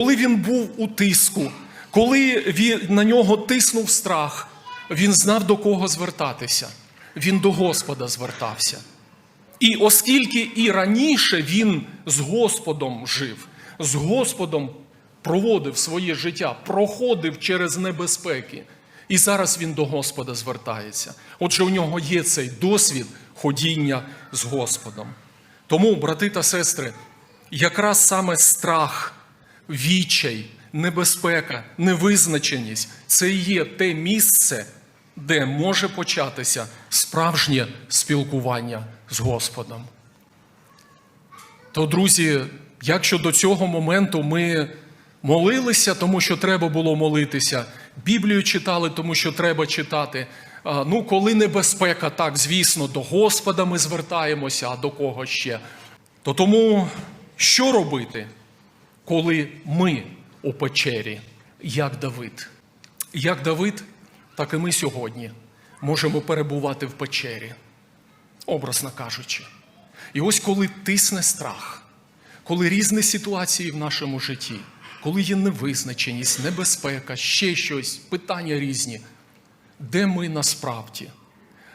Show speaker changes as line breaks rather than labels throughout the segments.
Коли він був у тиску, коли він, на нього тиснув страх, він знав до кого звертатися. Він до Господа звертався. І оскільки і раніше він з Господом жив, з Господом проводив своє життя, проходив через небезпеки, і зараз він до Господа звертається. Отже, у нього є цей досвід ходіння з Господом. Тому, брати та сестри, якраз саме страх, відчай, небезпека, невизначеність це і є те місце, де може початися справжнє спілкування з Господом. То, друзі, якщо до цього моменту ми молилися, тому що треба було молитися, Біблію читали, тому що треба читати. Ну, коли небезпека, так, звісно, до Господа ми звертаємося, а до кого ще. То тому що робити, коли ми у печері, як Давид? Як Давид, так і ми сьогодні можемо перебувати в печері, образно кажучи. І ось коли тисне страх, коли різні ситуації в нашому житті, коли є невизначеність, небезпека, ще щось, питання різні, де ми насправді?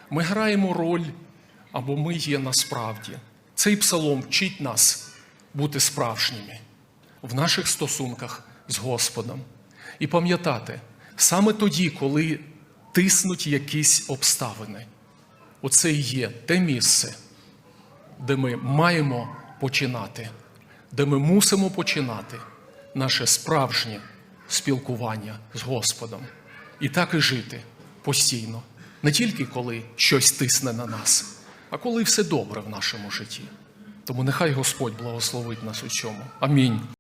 Ми граємо роль або ми є насправді. Цей псалом вчить нас бути справжніми в наших стосунках з Господом. І пам'ятати, саме тоді, коли тиснуть якісь обставини, оце і є те місце, де ми маємо починати, де ми мусимо починати наше справжнє спілкування з Господом. І так і жити постійно, не тільки коли щось тисне на нас, а коли все добре в нашому житті. Тому нехай Господь благословить нас у цьому. Амінь.